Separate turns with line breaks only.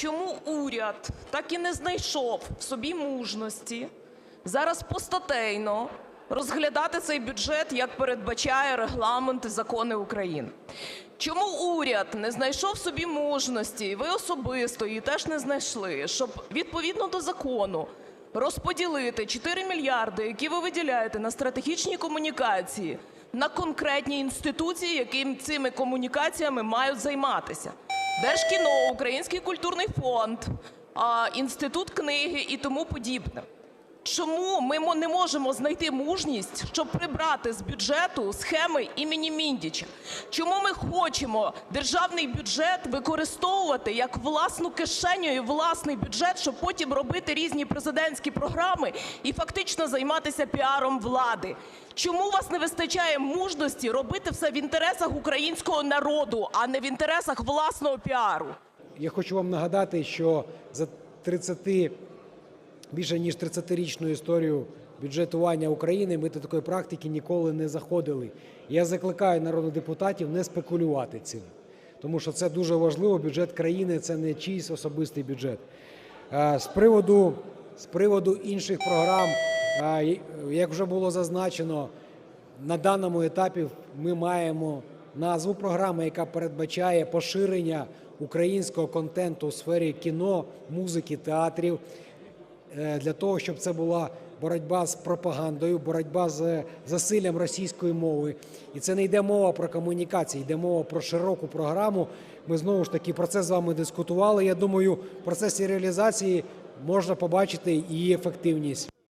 чому уряд так і не знайшов в собі мужності зараз постатейно розглядати цей бюджет, як передбачає регламент і закони України? Чому уряд не знайшов собі мужності, і ви особисто її теж не знайшли, щоб відповідно до закону розподілити 4 мільярди, які ви виділяєте на стратегічні комунікації, на конкретні інституції, які цими комунікаціями мають займатися? Держкіно, Український культурний фонд, Інститут книги і тому подібне. Чому ми не можемо знайти мужність, щоб прибрати з бюджету схеми імені Міндіча? Чому ми хочемо державний бюджет використовувати як власну кишеню і власний бюджет, щоб потім робити різні президентські програми і фактично займатися піаром влади? Чому у вас не вистачає мужності робити все в інтересах українського народу, а не в інтересах власного піару?
Я хочу вам нагадати, що за 30, більше ніж 30-річну історію бюджетування України ми до такої практики ніколи не заходили. Я закликаю народних депутатів не спекулювати цим, тому що це дуже важливо. Бюджет країни це не чийсь особистий бюджет. Е, З приводу, з приводу інших програм, е, як вже було зазначено, на даному етапі ми маємо назву програми, яка передбачає поширення українського контенту у сфері кіно, музики, театрів для того, щоб це була боротьба з пропагандою, боротьба з засиллям російської мови. І це не йде мова про комунікації, йде мова про широку програму. Ми знову ж таки про це з вами дискутували. Я думаю, в процесі реалізації можна побачити її ефективність.